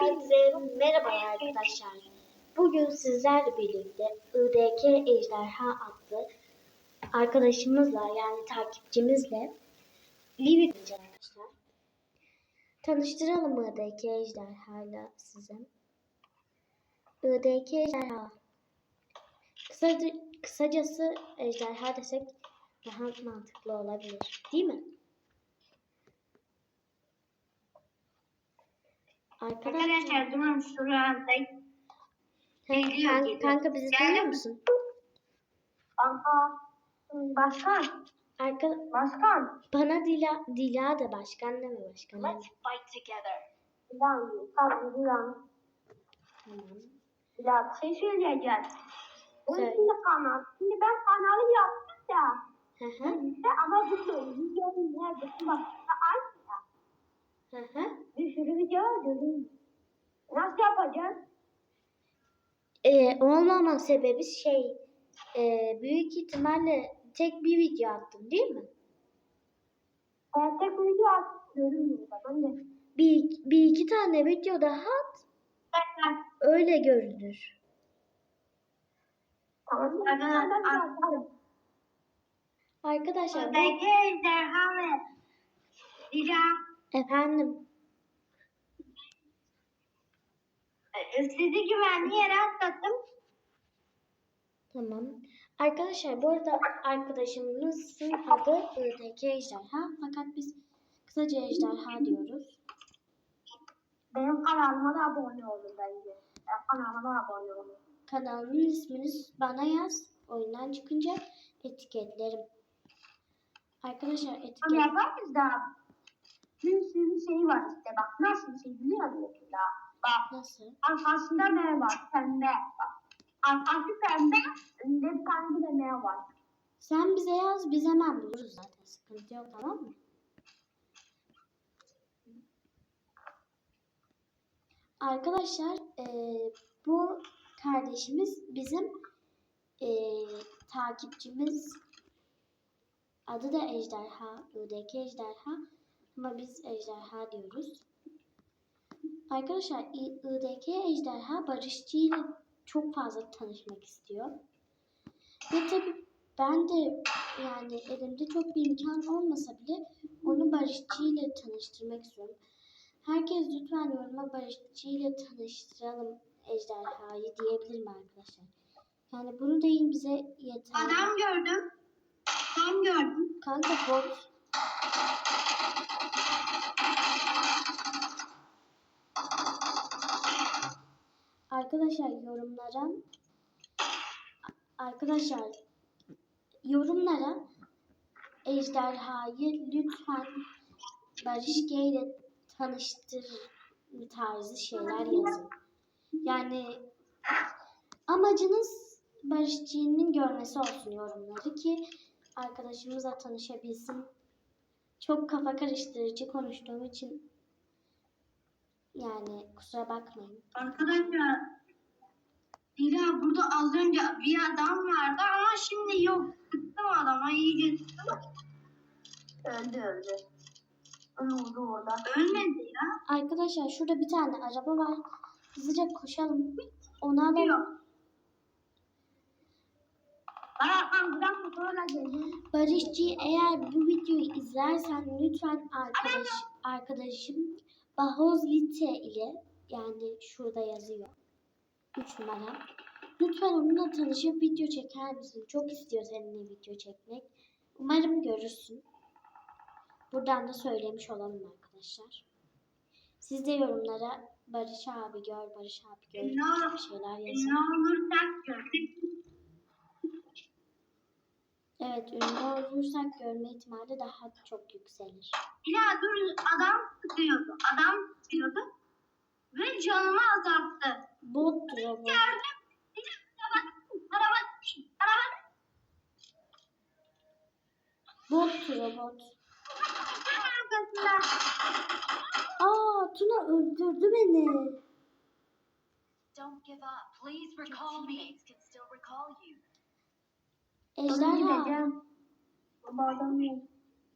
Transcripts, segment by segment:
Hepinize merhaba arkadaşlar. Bugün sizlerle birlikte IDK Ejderha adlı arkadaşımızla yani takipçimizle Livik arkadaşlar. Tanıştıralım IDK Ejderha ile size. IDK Ejderha. Kısaca, kısacası ejderha desek daha mantıklı olabilir. Değil mi? Arkadaşlar, Arkadaşlar durun şurada. Geliyor, kanka, geliyor. kanka bizi tanıyor musun? Kanka. Başkan. Arka, Başkan. bana Dila, Dila da başkan deme başkan deme. fight together. Dilan. Tamam Dilan. Tamam. Dilan şey söyleyeceğim. Bunun Söyle. şimdi kanal. Şimdi ben kanalı yaptım ya. Hı hı. Ama bu videonun aynı ya. Hı hı. Bir sürü video öldürdüm. Nasıl yapacağız? Ee, olmama sebebi şey e, büyük ihtimalle tek bir video attım değil mi? Ben tek video atıyorum burada. Ben de. Bir, bir iki tane video daha at Ben öyle görünür. Tamam. Ben- Ben yaparım. Arkadaşlar ejderha ve Dilan efendim sizi güvenli yere atlattım. tamam. Arkadaşlar bu arada arkadaşımızın adı IDK Ejderha fakat biz kısaca Ejderha diyoruz. Benim kanalıma da abone olun bence. Ben kanalıma abone olun. Kanalımın ismini bana yaz. Oyundan çıkınca etiketlerim. Arkadaşlar Ama etiket yaparız da bir şey var işte bak nasıl bir şey biliyor musun mesela? Bak nasıl? arkasında ne var? Pembe. Bak. Arkası pembe, önünde bir tane de ne var? Sen bize yaz biz hemen buluruz zaten. Sıkıntı yok tamam mı? Arkadaşlar eee, bu kardeşimiz bizim eee, takipçimiz. Adı da Ejderha. IDK Ejderha. Ama biz Ejderha diyoruz. Arkadaşlar IDK Ejderha Barışçı ile çok fazla tanışmak istiyor. Ve tabii ben de yani elimde çok bir imkan olmasa bile onu Barışçı ile tanıştırmak istiyorum. Herkes lütfen yoruma Barışçı ile tanıştıralım ejderhayı diyebilir mi arkadaşlar? Yani bunu deyin bize yeter. Adam gördüm. Tam gördüm. Kanka bot. Arkadaşlar yorumlara arkadaşlar yorumlara ejderhayı lütfen Barış G ile tanıştır tarzı şeyler yazın. Yani amacınız Barış G'nin görmesi olsun yorumları ki arkadaşımızla tanışabilsin. Çok kafa karıştırıcı konuştuğum için yani kusura bakmayın. Arkadaşlar Dilan burada az önce bir adam vardı ama şimdi yok. Sıktım adama iyice sıktım. Öldü öldü. Öldü orada. Ölmedi ya. Arkadaşlar şurada bir tane araba var. Hızlıca koşalım. Onu alalım. Barışçı eğer bu videoyu izlersen lütfen arkadaş arkadaşım Bahoz Lite ile yani şurada yazıyor. 3 numara. Lütfen onunla tanışıp video çeker misin? Çok istiyor seninle video çekmek. Umarım görürsün. Buradan da söylemiş olalım arkadaşlar. Siz de yorumlara Barış abi gör, Barış abi gör Ne olur- şeyler yazın. Ne olursak gördük. Evet, ünlü olursak görme ihtimali daha çok yükselir. Ya dur adam sıkıyordu. Adam sıkıyordu. Ve canımı azalttı. Bot. Gördüm. Dedim, Araba, araba, araba. Bot. Arkasında. Aa, Tuna öldürdü beni. Don't give up. Please recall me. Can still recall you. Ejderha. Yok.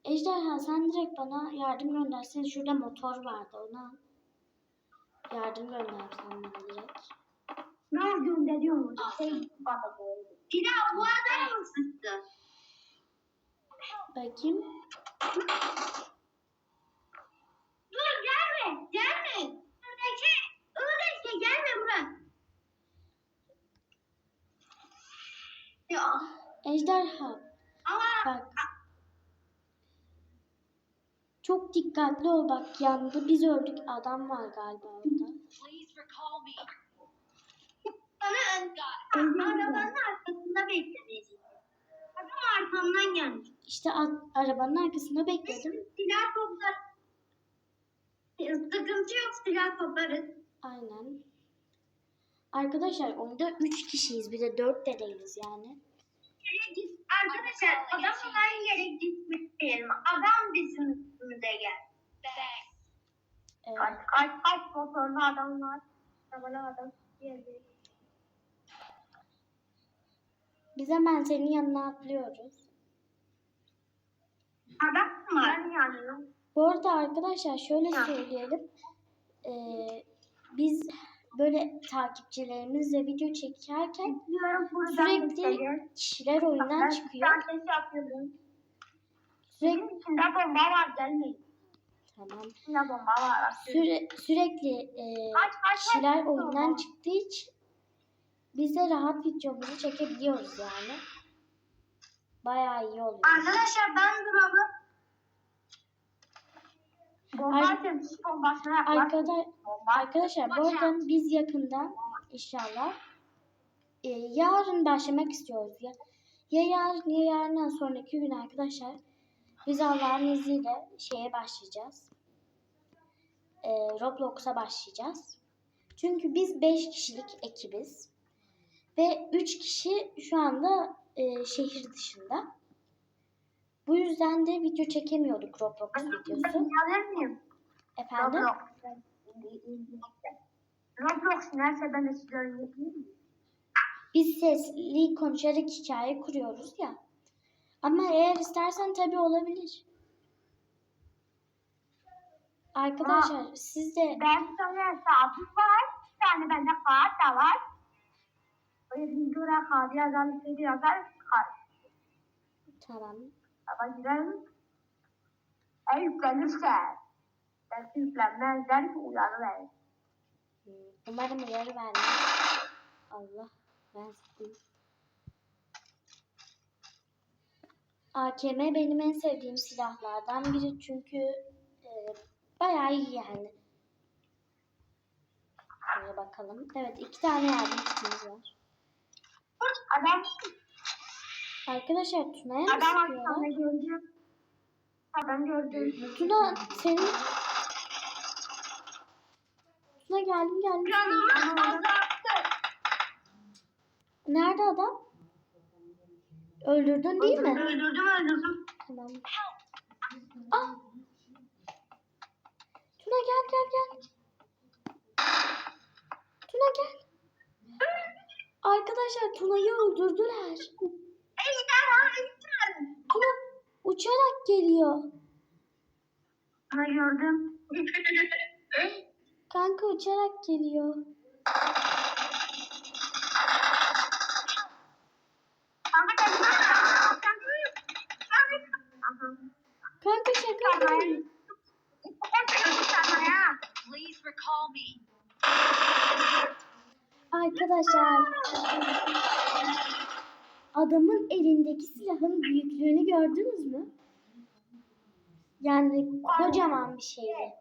Ejderha sen direkt bana yardım göndersen şurada motor vardı onu al. yardım göndersem bana direkt. Ne gönderiyorum? Şey bana böyle. Dila bu adam mı sıktı? Bakayım. Ejderha. Bak. Çok dikkatli ol bak yandı. Biz öldük. Adam var galiba orada. Bana arabanın arkasında beklemeyecektim. Adam arkamdan gelmiş. İşte arabanın arkasında bekledim. Silah toplar. Sıkıntı yok silah toplarız. Aynen. Arkadaşlar oyunda 3 kişiyiz. Bir de 4 de değiliz yani. Yere git. Arkadaşlar adam olan yere gitmeyelim. Adam bizim üstümüze gel. Evet. Kaç kaç kaç motorlu adam var. Arabalı adam. Biz hemen senin yanına atlıyoruz. Adam mı? Ben yanıyorum. Bu arada arkadaşlar şöyle söyleyelim. Ee, biz böyle takipçilerimizle video çekerken sürekli kişiler oyundan Ben çıkıyor. Ben ses yapıyorum. Sürekli, içinde bomba var gelmeyin. tamam. İçinde bomba var. Süre, sürekli e, Kaç, kaç, kişiler kaç. oyundan çıktığı için biz de rahat videomuzu çekebiliyoruz yani. Bayağı iyi oluyor. Arkadaşlar ben drop'u Bomba Ay- atıyorum. Hiç bombasına yaklaşmayın. Arkadaş, Bomba arkadaşlar bu arada biz yakında inşallah e, yarın başlamak istiyoruz ya. Ya yarın ya yarından sonraki gün arkadaşlar biz Allah'ın izniyle şeye başlayacağız. E, Roblox'a başlayacağız. Çünkü biz 5 kişilik ekibiz. Ve 3 kişi şu anda e, şehir dışında. Bu yüzden de video çekemiyorduk Roblox videosu. Alır mıyım? Efendim? Roblox. Roblox nerede ben de size öğreteyim? Biz sesli konuşarak hikaye kuruyoruz ya. Ama eğer istersen tabii olabilir. Arkadaşlar siz de Ben sana hesabım var. Bir tane bende kağıt da var. Böyle videoda kağıdı yazan bir şey yazar. Kağıt. tamam. Ama girelim. Eğer yüklenirse. Belki yüklenmez. Belki uyarır. Hmm, Umarım uyarı vermez. Allah ben sıkayım. AKM benim en sevdiğim silahlardan biri çünkü e, bayağı iyi yani. Şöyle bakalım. Evet iki tane yardım kitimiz var. Adam, Arkadaşlar Tuna'ya mı adam sıkıyorlar? gördüm. Adam gördüm. Tuna senin Tuna geldim geldim. canımı azalttı. Nerede adam? Öldürdün değil mi? Öldürdüm öldürdüm. Tamam. Ah! Tuna gel gel gel. Tuna gel. Arkadaşlar Tuna'yı öldürdüler. Uçarak geliyor. Ama gördüm. Kanka uçarak geliyor. Kanka şaka değil. Arkadaşlar adamın elindeki silahın büyüklüğünü gördünüz mü? Yani kocaman bir şeydi.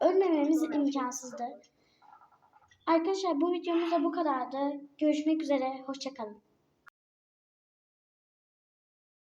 Ölmememiz imkansızdı. Arkadaşlar bu videomuz da bu kadardı. Görüşmek üzere. Hoşçakalın.